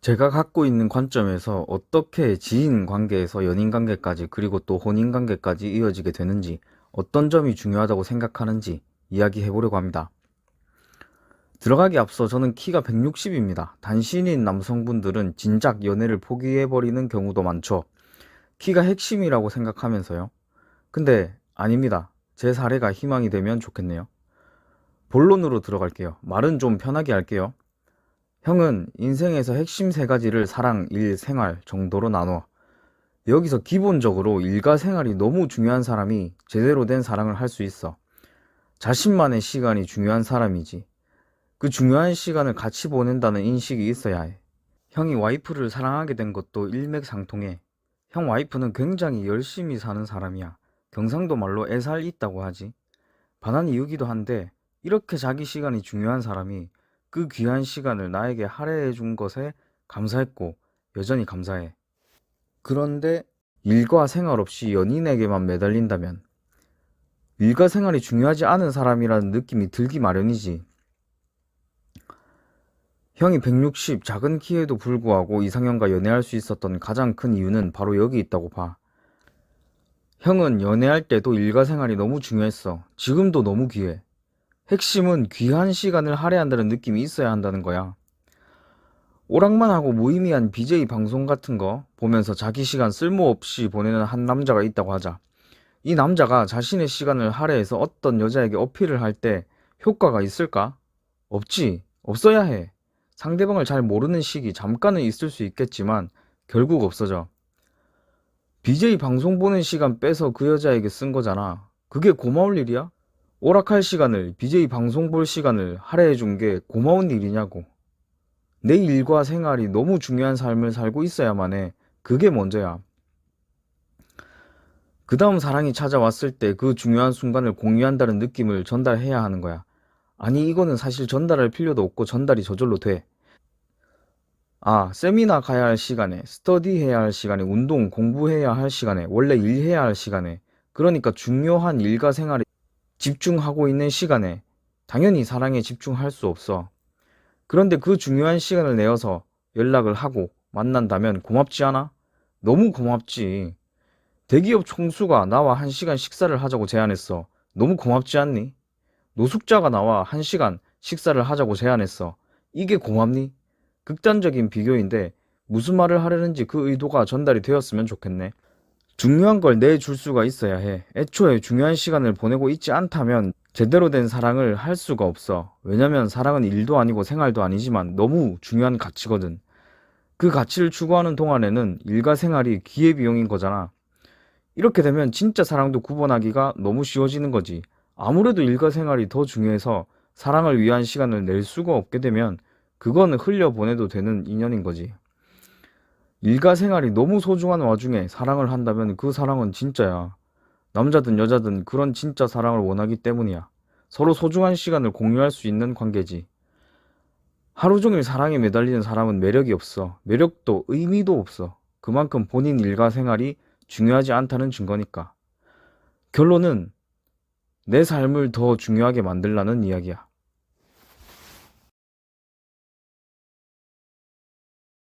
제가 갖고 있는 관점에서 어떻게 지인 관계에서 연인 관계까지 그리고 또 혼인 관계까지 이어지게 되는지 어떤 점이 중요하다고 생각하는지 이야기해 보려고 합니다. 들어가기 앞서 저는 키가 160입니다. 단신인 남성분들은 진작 연애를 포기해 버리는 경우도 많죠. 키가 핵심이라고 생각하면서요. 근데 아닙니다. 제 사례가 희망이 되면 좋겠네요. 본론으로 들어갈게요. 말은 좀 편하게 할게요. 형은 인생에서 핵심 세 가지를 사랑, 일, 생활 정도로 나눠. 여기서 기본적으로 일과 생활이 너무 중요한 사람이 제대로 된 사랑을 할 수 있어. 자신만의 시간이 중요한 사람이지. 그 중요한 시간을 같이 보낸다는 인식이 있어야 해. 형이 와이프를 사랑하게 된 것도 일맥상통해. 형 와이프는 굉장히 열심히 사는 사람이야. 경상도 말로 애살 있다고 하지. 반한 이유기도 한데, 이렇게 자기 시간이 중요한 사람이 그 귀한 시간을 나에게 할애해 준 것에 감사했고 여전히 감사해. 그런데 일과 생활 없이 연인에게만 매달린다면 일과 생활이 중요하지 않은 사람이라는 느낌이 들기 마련이지. 형이 160 작은 키에도 불구하고 이상형과 연애할 수 있었던 가장 큰 이유는 바로 여기 있다고 봐. 형은 연애할 때도 일과 생활이 너무 중요했어. 지금도 너무 귀해. 핵심은 귀한 시간을 할애한다는 느낌이 있어야 한다는 거야. 오락만 하고 무의미한 BJ 방송 같은 거 보면서 자기 시간 쓸모없이 보내는 한 남자가 있다고 하자. 이 남자가 자신의 시간을 할애해서 어떤 여자에게 어필을 할 때 효과가 있을까? 없지. 없어야 해. 상대방을 잘 모르는 시기 잠깐은 있을 수 있겠지만 결국 없어져. BJ 방송 보는 시간 빼서 그 여자에게 쓴 거잖아. 그게 고마울 일이야? 오락할 시간을, BJ 방송 볼 시간을 할애해 준 게 고마운 일이냐고. 내 일과 생활이 너무 중요한 삶을 살고 있어야만 해. 그게 먼저야. 그 다음 사랑이 찾아왔을 때 그 중요한 순간을 공유한다는 느낌을 전달해야 하는 거야. 아니, 이거는 사실 전달할 필요도 없고 전달이 저절로 돼. 아, 세미나 가야 할 시간에, 스터디 해야 할 시간에, 운동, 공부해야 할 시간에, 원래 일해야 할 시간에, 그러니까 중요한 일과 생활에 집중하고 있는 시간에 당연히 사랑에 집중할 수 없어. 그런데 그 중요한 시간을 내어서 연락을 하고 만난다면 고맙지 않아? 너무 고맙지. 대기업 총수가 나와 한 시간 식사를 하자고 제안했어. 너무 고맙지 않니? 노숙자가 나와 한 시간 식사를 하자고 제안했어. 이게 고맙니? 극단적인 비교인데 무슨 말을 하려는지 그 의도가 전달이 되었으면 좋겠네. 중요한 걸 내줄 수가 있어야 해. 애초에 중요한 시간을 보내고 있지 않다면 제대로 된 사랑을 할 수가 없어. 왜냐면 사랑은 일도 아니고 생활도 아니지만 너무 중요한 가치거든. 그 가치를 추구하는 동안에는 일과 생활이 기회비용인 거잖아. 이렇게 되면 진짜 사랑도 구분하기가 너무 쉬워지는 거지. 아무래도 일과 생활이 더 중요해서 사랑을 위한 시간을 낼 수가 없게 되면 그거는 흘려보내도 되는 인연인 거지. 일과 생활이 너무 소중한 와중에 사랑을 한다면 그 사랑은 진짜야. 남자든 여자든 그런 진짜 사랑을 원하기 때문이야. 서로 소중한 시간을 공유할 수 있는 관계지. 하루 종일 사랑에 매달리는 사람은 매력이 없어. 매력도 의미도 없어. 그만큼 본인 일과 생활이 중요하지 않다는 증거니까. 결론은 내 삶을 더 중요하게 만들라는 이야기야.